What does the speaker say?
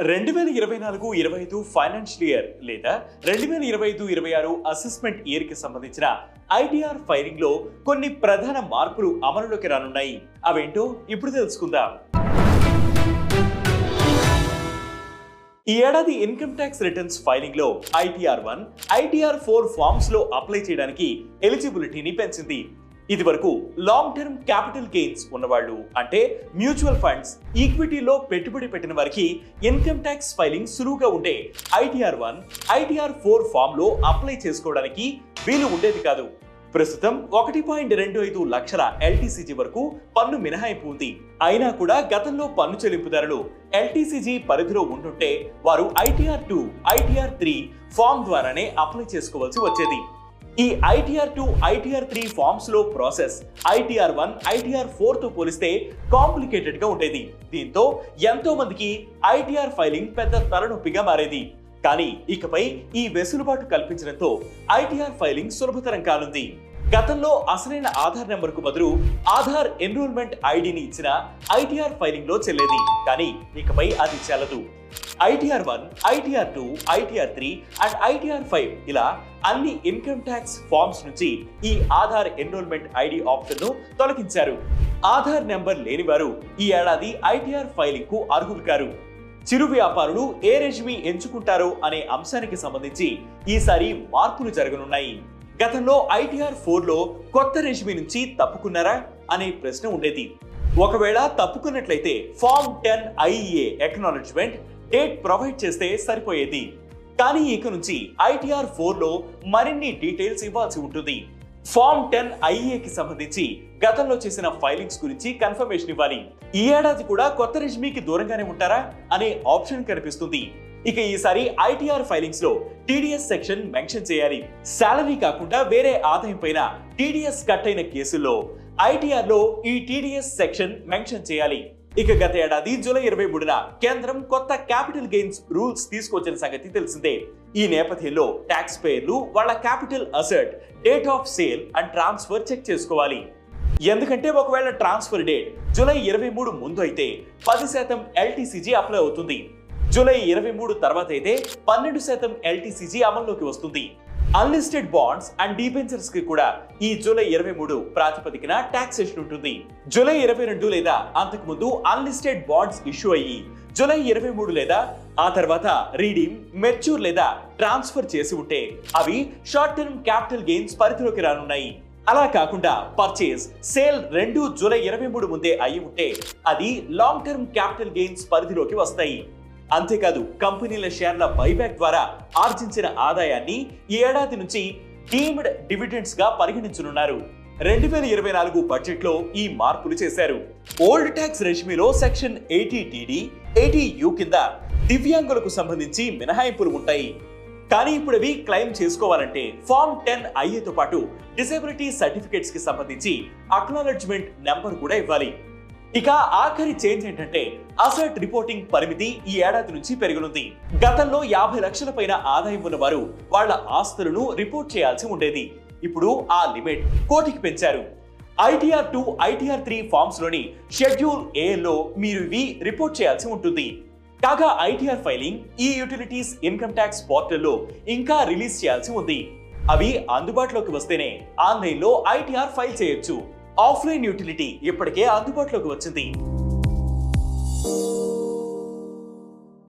రెండు వేల ఇరవై నాలుగు ఇరవై ఐదు ఫైనాన్షియల్ ఇయర్ లేదా రెండు వేల ఇరవై ఐదు ఇరవై ఆరు అసెస్మెంట్ ఇయర్కి సంబంధించిన ఐటీఆర్ ఫైరింగ్లో కొన్ని ప్రధాన మార్పులు అమలులోకి రానున్నాయి. అవేంటో ఇప్పుడు తెలుసుకుందాం. ఈ ఏడాది ఇన్కమ్ ట్యాక్స్ రిటర్న్స్ ఫైలింగ్లో ఐటీఆర్ వన్ ఐటీఆర్ ఫోర్ ఫార్మ్స్లో అప్లై చేయడానికి ఎలిజిబిలిటీని పెంచింది. ఇది వరకు లాంగ్ టర్మ్ క్యాపిటల్ గెయిన్స్ ఉన్నవాళ్ళు అంటే మ్యూచువల్ ఫండ్స్ ఈక్విటీలో పెట్టుబడి పెట్టిన వారికి ఇన్కమ్ ట్యాక్స్ ఫైలింగ్ సులువుగా ఉండే ఐటీఆర్ వన్ ఐటీఆర్ ఫోర్ ఫామ్లో అప్లై చేసుకోవడానికి వీలు ఉండేది కాదు. ప్రస్తుతం ఒకటి పాయింట్ రెండు ఐదు లక్షల ఎల్టీసీజీ వరకు పన్ను మినహాయింపు ఉంది. అయినా కూడా గతంలో పన్ను చెల్లింపుదారులు ఎల్టీసీజీ పరిధిలో ఉంటుంటే వారు ITR two ITR three form ద్వారానే అప్లై చేసుకోవాల్సి వచ్చేది. ఈ ఐటీఆర్ టూ ఐటీఆర్ త్రీ ఫార్మ్స్లో ప్రాసెస్ ఐటీఆర్ వన్ ఐటీఆర్ ఫోర్తో పోలిస్తే కాంప్లికేటెడ్గా ఉండేది. దీంతో ఎంతో మందికి ఐటీఆర్ ఫైలింగ్ పెద్ద తలనొప్పిగా మారేది. కానీ ఇకపై ఈ వెసులుబాటు కల్పించడంతో ఐటీఆర్ ఫైలింగ్ సులభతరం కానుంది. గతంలో అసలైన ఆధార్ నెంబర్కు బదులు ఆధార్ ఎన్రోల్మెంట్ ఐడిని ఇచ్చిన ఐటీఆర్ ఫైలింగ్లో చెల్లేది. కానీ ఇకపై అది చెల్లదు. ITR one ITR two ITR three and ITR five ఇలా అన్ని ఇన్కమ్ ట్యాక్స్ ఫార్మ్స్ నుంచి ఈ ఆధార్ ఎన్రోల్మెంట్ ఐడి ఆప్షన్ను తొలగించారు. ఆధార్ నెంబర్ లేని వారు ఈ ఏడాది ఐటీఆర్ ఫైలింగ్కు అర్హులు కారు చిరు వ్యాపారులు ఏ రెజిమి ఎంచుకుంటారో అనే అంశానికి సంబంధించి ఈసారి మార్పులు జరగనున్నాయి. గతంలో ఐటీఆర్ ఫోర్లో కొత్త రెజిమి నుంచి తప్పుకున్నారా అనే ప్రశ్న ఉండేది. ఒకవేళ తప్పుకున్నట్లయితే form ten IA acknowledgement date provide చేస్తే సరిపోయేది. కానీ ఇక నుంచి ఐటీఆర్ ఫోర్లో మరిన్ని డీటెయిల్స్ ఇవ్వాల్సి ఉంటుంది. ఫామ్ టెన్ ఐఏకి సంబంధించి గతంలో చేసిన ఫైలింగ్స్ గురించి కన్ఫర్మేషన్ ఇవ్వాలి. ఈ ఏడాది కూడా కొత్త రెజ్మీకి దూరంగానే ఉంటారా అనే ఆప్షన్ కనిపిస్తుంది. ఇక ఈసారి ఐటీఆర్ ఫైలింగ్స్లో టీడీఎస్ సెక్షన్ మెన్షన్ చేయాలి. శాలరీ కాకుండా వేరే ఆదాయం పైన టీడీఎస్ కట్ అయిన కేసుల్లో ఐటీఆర్లో ఈ టీడీఎస్ సెక్షన్ మెన్షన్ చేయాలి. ఇక గత ఏడాది జూలై ఇరవై మూడున కేంద్రం కొత్త క్యాపిటల్ గెయిన్స్ రూల్స్ తీసుకొచ్చిన సంగతి తెలిసిందే. ఈ నేపథ్యంలో ట్యాక్స్ పేర్లు వాళ్ళ capital asset date of sale and transfer check చేసుకోవాలి. ఎందుకంటే ఒకవేళ ట్రాన్స్ఫర్ డేట్ జూలై ఇరవై మూడు ముందు అయితే పది శాతం ఎల్టీసీజీ అప్లై అవుతుంది. జూలై ఇరవై మూడు తర్వాత అయితే పన్నెండు శాతం ఎల్టీసీజీ అమల్లోకి వస్తుంది. అన్లిస్టెడ్ బాండ్స్ అండ్ డిబెంచర్స్కి కూడా ఈ జూలై ఇరవై మూడు ప్రాతిపదికన టాక్సేషన్ ఉంటుంది. జూలై ఇరవై రెండు లేదా అంతకు ముందు అన్లిస్టెడ్ బాండ్స్ ఇష్యూ అయ్యి జూలై ఇరవై మూడు లేదా ఆ తర్వాత రీడీమ్ మెచ్యూర్ లేదా ట్రాన్స్ఫర్ చేసి ఉంటే అవి షార్ట్ టర్మ్ క్యాపిటల్ గెయిన్స్ పరిధిలోకి రానున్నాయి. అలా కాకుండా పర్చేస్ సేల్ రెండు జూలై ఇరవై మూడు ముందే అయి ఉంటే అది లాంగ్ టర్మ్ క్యాపిటల్ గెయిన్స్ పరిధిలోకి వస్తాయి. అంతేకాదు కంపెనీల షేర్ల బైబ్యాక్ ద్వారా ఆర్జించిన ఆదాయాన్ని ఈ ఏడాది నుంచి డీమ్డ్ డివిడెండ్స్గా పరిగణించనున్నారు. రెండు వేల ఇరవై నాలుగు బడ్జెట్లో ఈ మార్పులు చేశారు. Old tax రెజ్మీలో section eighty TD eighty U కింద దివ్యాంగులకు సంబంధించి మినహాయింపులు ఉంటాయి. కానీ ఇప్పుడు అవి క్లెయిమ్ చేసుకోవాలంటే ఫామ్ టెన్ ఐఏతో పాటు డిసేబిలిటీ సర్టిఫికేట్స్కి సంబంధించి అక్నాలెడ్జ్మెంట్ నెంబర్ కూడా ఇవ్వాలి. ఇక ఆఖరి చేంజ్ ఏంటంటే అసెట్ రిపోర్టింగ్ పరిమితి ఈ ఏడాది నుంచి పెరగనుంది. గతంలో యాభై లక్షల పైన ఆదాయం ఉన్న వారు వాళ్ళ ఆస్తులను రిపోర్ట్ చేయాల్సి ఉండేది. ఇప్పుడు ఆ లిమిట్ కోటికి పెంచారు. ఐటీఆర్ టూ ఐటీఆర్ త్రీ ఫార్మ్స్లోని షెడ్యూల్ ఏ లో మీరు ఇవి రిపోర్ట్ చేయాల్సి ఉంటుంది. కాగా ఐటీఆర్ ఫైలింగ్ ఈ యూటిలిటీస్ ఇన్కమ్ ట్యాక్స్ పోర్టల్లో ఇంకా రిలీజ్ చేయాల్సి ఉంది. అవి అందుబాటులోకి వస్తేనే ఆన్లైన్లో ఐటీఆర్ ఫైల్ చేయొచ్చు. ఆఫ్లైన్ యూటిలిటీ ఇప్పటికే అందుబాటులోకి వచ్చింది.